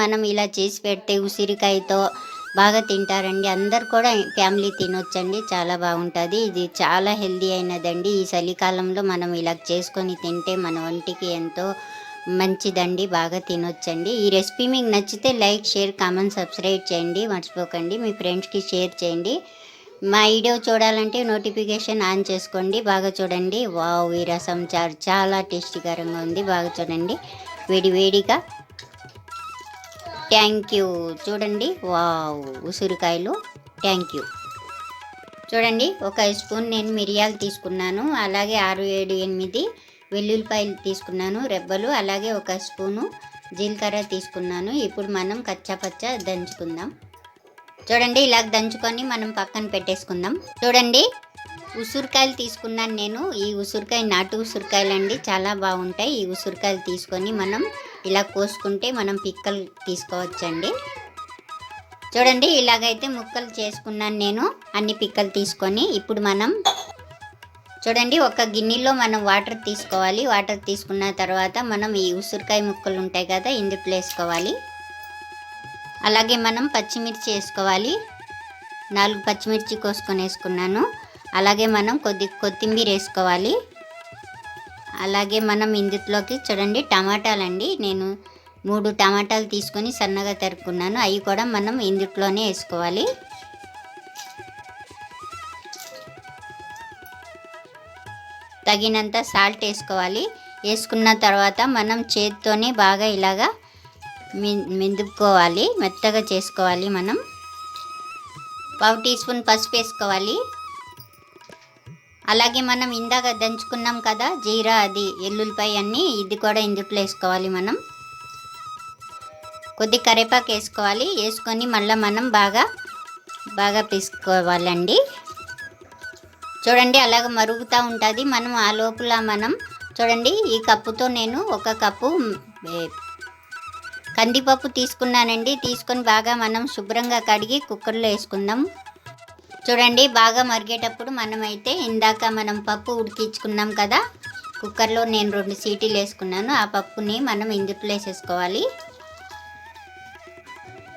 మనం ఇలా చేసి పెడితే ఉసిరికాయతో బాగా తింటారండి. అందరు కూడా ఫ్యామిలీ తినొచ్చండి. చాలా బాగుంటుంది. ఇది చాలా హెల్దీ అయినదండి. ఈ చలికాలంలో మనం ఇలా చేసుకొని తింటే మన ఒంటికి ఎంతో మంచిదండి. బాగా తినొచ్చండి. ఈ రెసిపీ మీకు నచ్చితే లైక్ షేర్ కామెంట్ సబ్స్క్రైబ్ చేయండి. మర్చిపోకండి. మీ ఫ్రెండ్స్కి షేర్ చేయండి. మా వీడియో చూడాలంటే నోటిఫికేషన్ ఆన్ చేసుకోండి. బాగా చూడండి. వావ్ ఈ రసం చారు చాలా టేస్టీకరంగా ఉంది. బాగా చూడండి. వేడి వేడిగా థ్యాంక్ యూ చూడండి. వావ్ ఉసిరికాయలు. థ్యాంక్ యూ చూడండి. ఒక స్పూన్ నేను మిరియాలు తీసుకున్నాను. అలాగే ఆరు ఏడు ఎనిమిది వెల్లుల్లిపాయలు తీసుకున్నాను. రెబ్బలు. అలాగే ఒక స్పూను జీలకర్ర తీసుకున్నాను. ఇప్పుడు మనం కచ్చాపచ్చ దంచుకుందాం. చూడండి. ఇలా దంచుకొని మనం పక్కన పెట్టేసుకుందాం. చూడండి. ఉసిరికాయలు తీసుకున్నాను నేను. ఈ ఉసిరికాయ నాటు ఉసిరికాయలు అండి చాలా బాగుంటాయి. ఈ ఉసిరికాయలు తీసుకొని మనం ఇలా కోసుకుంటే మనం పిక్కలు తీసుకోవచ్చండి. చూడండి ఇలాగైతే ముక్కలు చేసుకున్నాను నేను. అన్ని పిక్కలు తీసుకొని ఇప్పుడు మనం చూడండి ఒక గిన్నెలో మనం వాటర్ తీసుకోవాలి. వాటర్ తీసుకున్న తర్వాత మనం ఈ ఉసిరికాయ ముక్కలు ఉంటాయి కదా ఇందులో వేసుకోవాలి. అలాగే మనం పచ్చిమిర్చి వేసుకోవాలి. నాలుగు పచ్చిమిర్చి కోసుకొని వేసుకున్నాను. అలాగే మనం కొద్ది కొత్తిమీర వేసుకోవాలి. అలాగే మనం ఇందులోకి చూడండి టమాటాలండి. నేను మూడు టమాటాలు తీసుకొని సన్నగా తరుక్కున్నాను అవి కూడా మనం ఇందుట్లోనే వేసుకోవాలి. తగినంత సాల్ట్ వేసుకోవాలి. వేసుకున్న తర్వాత మనం చేతితోనే బాగా ఇలాగా మెందుకోవాలి మెత్తగా చేసుకోవాలి మనం. పావు టీ స్పూన్ పసుపు వేసుకోవాలి. అలాగే మనం ఇందాక దంచుకున్నాం కదా జీరా అది ఎల్లుల్లిపాయ అన్నీ ఇది కూడా ఇందుట్లో వేసుకోవాలి మనం. కొద్ది కరివేపాకు వేసుకోవాలి. వేసుకొని మళ్ళీ మనం బాగా బాగా పీసుకోవాలండి. చూడండి అలాగ మరుగుతూ ఉంటుంది. మనం ఆ లోపల మనం చూడండి ఈ కప్పుతో నేను ఒక కప్పు కందిపప్పు తీసుకున్నానండి. తీసుకొని బాగా మనం శుభ్రంగా కడిగి కుక్కర్లో వేసుకుందాం. చూడండి బాగా మరిగేటప్పుడు మనమైతే ఇందాక మనం పప్పు ఉడికించుకున్నాం కదా కుక్కర్లో నేను రెండు సీటీలు వేసుకున్నాను ఆ పప్పుని మనం ఇందులో వేసేసుకోవాలి.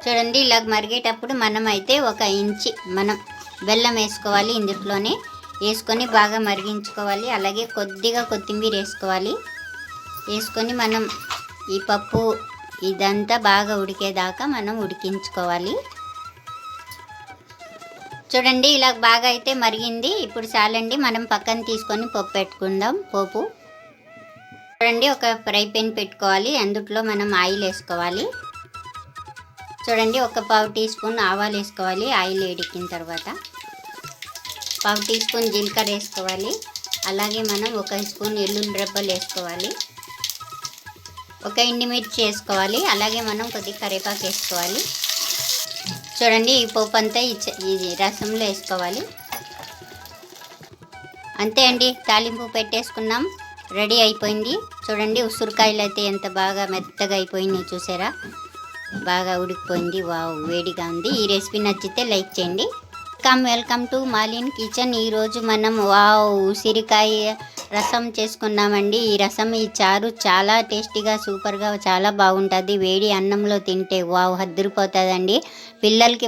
చూడండి ఇలా మరిగేటప్పుడు మనం అయితే ఒక ఇంచి మనం బెల్లం వేసుకోవాలి ఇందులోనే వేసుకొని బాగా మరిగించుకోవాలి అలాగే కొద్దిగా కొత్తిమీర వేసుకోవాలి. వేసుకొని మనం ఈ పప్పు ఇదంతా బాగా ఉడికేదాకా మనం ఉడికించుకోవాలి. చూడండి ఇలా బాగా అయితే మరిగింది. ఇప్పుడు చాలండి మనం పక్కన తీసుకొని పప్పు పెట్టుకుందాం. పోపు. చూడండి ఒక ఫ్రై పెన్ పెట్టుకోవాలి. అందుట్లో మనం ఆయిల్ వేసుకోవాలి. చూడండి ఒక పావు టీ స్పూన్ ఆవాలు వేసుకోవాలి. ఆయిల్ వేడికిన తర్వాత పావు టీ స్పూన్ జీలకర్ర వేసుకోవాలి. అలాగే మనం ఒక స్పూన్ ఎల్లుల్లి రెబ్బలు వేసుకోవాలి. ఒక ఎండుమిర్చి వేసుకోవాలి. అలాగే మనం కొద్దిగా కరివేపాకు వేసుకోవాలి. చూడండి ఈ పప్పు అంతా ఈ రసంలో వేసుకోవాలి. అంతే అండి తాలింపు పెట్టేసుకున్నాం. రెడీ అయిపోయింది. చూడండి ఉసిరికాయలు అయితే ఎంత బాగా మెత్తగా అయిపోయింది చూసారా? బాగా ఉడికిపోయింది. వావ్ వేడిగా ఉంది. ఈ రెసిపీ నచ్చితే లైక్ చేయండి. కమ్ వెల్కమ్ టు మాలిన్ కిచెన్. ఈరోజు మనం వావ్ ఉసిరికాయ రసం చేసుకున్నామండి ఈ రసం ఈ చారు చాలా టేస్టీగా సూపర్గా చాలా బాగుంటుంది. వేడి అన్నంలో తింటే వావ్ హద్దురిపోతుందండి పిల్లలకి